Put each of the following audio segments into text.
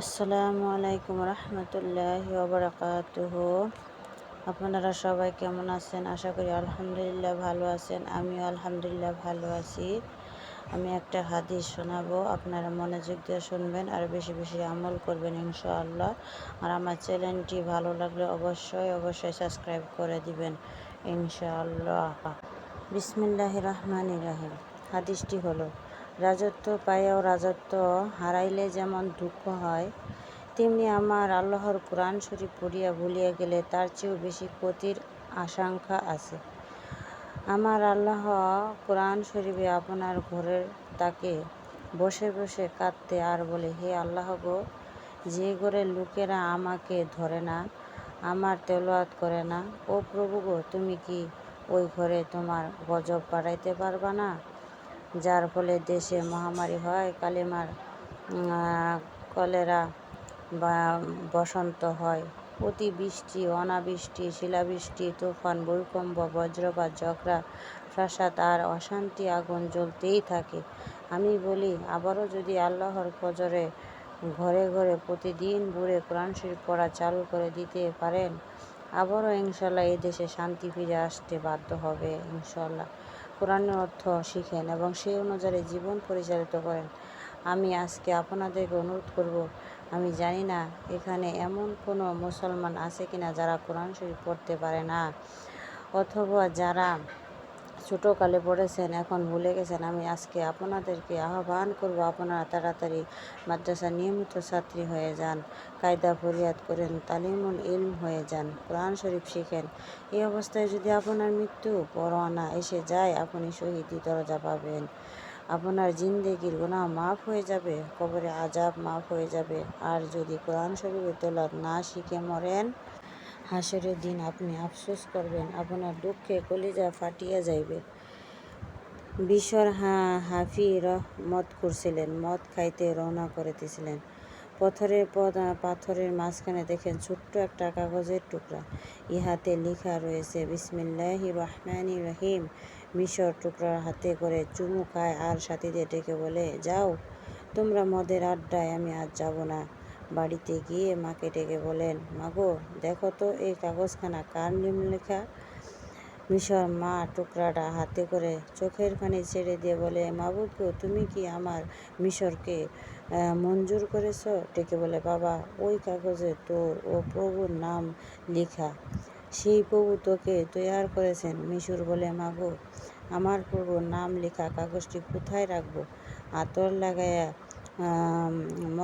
আসসালামু আলাইকুম রহমতুল্লাহ ওবরাকাতুহ আপনারা সবাই কেমন আছেন? আশা করি আলহামদুলিল্লাহ ভালো আছেন। আমিও আলহামদুলিল্লাহ ভালো আছি। আমি একটা হাদিস শোনাবো। আপনারা মনোযোগ দিয়ে শুনবেন আর বেশি বেশি আমল করবেন ইনশাআল্লাহ। আর আমার চ্যানেলটি ভালো লাগলে অবশ্যই অবশ্যই সাবস্ক্রাইব করে দিবেন ইনশাআল্লাহ। বিসমিল্লাহ রহমান রাহিম। হাদিসটি হলো রাজত্ব পাইয়াও রাজত্ব হারাইলে যেমন দুঃখ হয়, তেমনি আমার আল্লাহর কোরআন শরীফ পড়িয়া ভুলিয়া গেলে তার চেয়েও বেশি ক্ষতির আশঙ্কা আছে। আমার আল্লাহ কোরআন শরীফে আপনার ঘরের তাকে বসে বসে কাঁদতে আর বলে, হে আল্লাহ গো, যে ঘরের লোকেরা আমাকে ধরে না, আমার তেলোয়াত করে না, ও প্রভু গো, তুমি কি ওই ঘরে তোমার গজব বাড়াইতে পারবা না? যার ফলে দেশে মহামারী হয়, কালিমার কলেরা বা বসন্ত হয়। অতিবৃষ্টি, অনাবৃষ্টি, শিলাবৃষ্টি, তুফান, ভূমিকম্প, বজ্রপাত, ঝগড়া প্রাসাদ আর অশান্তি আগুন জ্বলতেই থাকে। আমি বলি, আবারও যদি আল্লাহর ফজরে ঘরে ঘরে প্রতিদিন বুড়ে কোরআন শরীফ পড়া চালু করে দিতে পারেন, আবারও ইনশাল্লাহ এই দেশে শান্তি ফিরে আসতে বাধ্য হবে, ইনশাল্লাহ। কোরআনের অর্থ শিখেন এবং সেই অনুযায়ী জীবন পরিচালিত করেন। আমি আজকে আপনাদেরকে অনুরোধ করব, আমি জানি না এখানে এমন কোনো মুসলমান আছে কিনা যারা কোরআন শরীফ পড়তে পারে না, অথবা যারা ছোটোকালে পড়েছেন, এখন ভুলে গেছেন। আমি আজকে আপনাদেরকে আহ্বান করব, আপনারা তাড়াতাড়ি মাদ্রাসা নিয়মিত ছাত্রী হয়ে যান, কায়দা ফরিয়াদ করেন, তালিমুল ইলম হয়ে যান, কোরআন শরীফ শিখেন। এই অবস্থায় যদি আপনার মৃত্যু পরোয়ানা এসে যায়, আপনি শহীদি দরজা পাবেন। আপনার জিন্দেগির গুণা মাফ হয়ে যাবে, কবরে আজাব মাফ হয়ে যাবে। আর যদি কোরআন শরীফের তোলাত না শিখে মরেন হাসরের দিন আপনি আফসোস করবেন, আপনার দুঃখে কলিজা ফাটিয়া যাইবে। বিশর হা হাফি মদ করছিলেন, মদ খাইতে রওনা করিতেছিলেন। পথরের পদ পাথরের মাঝখানে দেখেন ছোট্ট একটা কাগজের টুকরা। ইহাতে লেখা রয়েছে, বিসমিল্লাহি রহমানি রহিম। মিশর টুকরার হাতে করে চুমু খায় আর সাথীদের ডেকে বলে, যাও, তোমরা মদের আড্ডায়, আমি আজ যাব না। বাড়িতে গিয়ে মাকে ডেকে বলেন মাগো দেখো তো এই কাগজখানা কার লেখা মিশর মা টুকরাটা হাতে করে চোখের পানি ছেড়ে দিয়ে বলে মাবুকে তুমি কি আমার মিশরকে মঞ্জুর করেছ? ডেকে বলে, বাবা, ওই কাগজে তোর ও প্রভুর নাম লেখা। সেই প্রভু তোকে তৈয়ার করেছেন। মিশুর বলে মাগো আমার প্রভুর নাম লেখা কাগজটি কোথায় রাখব? আতর লাগাইয়া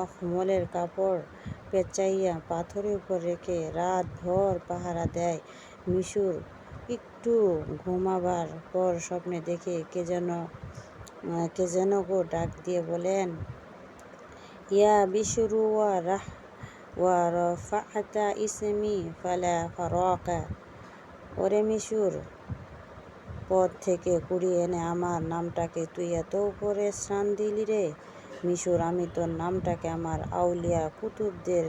মখমলের কাপড় পেঁচাইয়া পাথরের উপর রেখে রাত ভর পাহারা দেয়। মিশুর একটু ঘুমাবার পর স্বপ্নে দেখে কে যেন কে যেন গো ডাক দিয়ে বলেন, ইয়া বিশুরু ওয়া রাহ, ওয়া রফাতা ইসমি ফালা ফারাকা। ওরে মিশুর পদ থেকে কুড়িয়ে এনে আমার নামটাকে তুই এত উপরে স্নান দিলি রে মিশুর আমি তোর নামটাকে আমার আউলিয়া কুতুবদের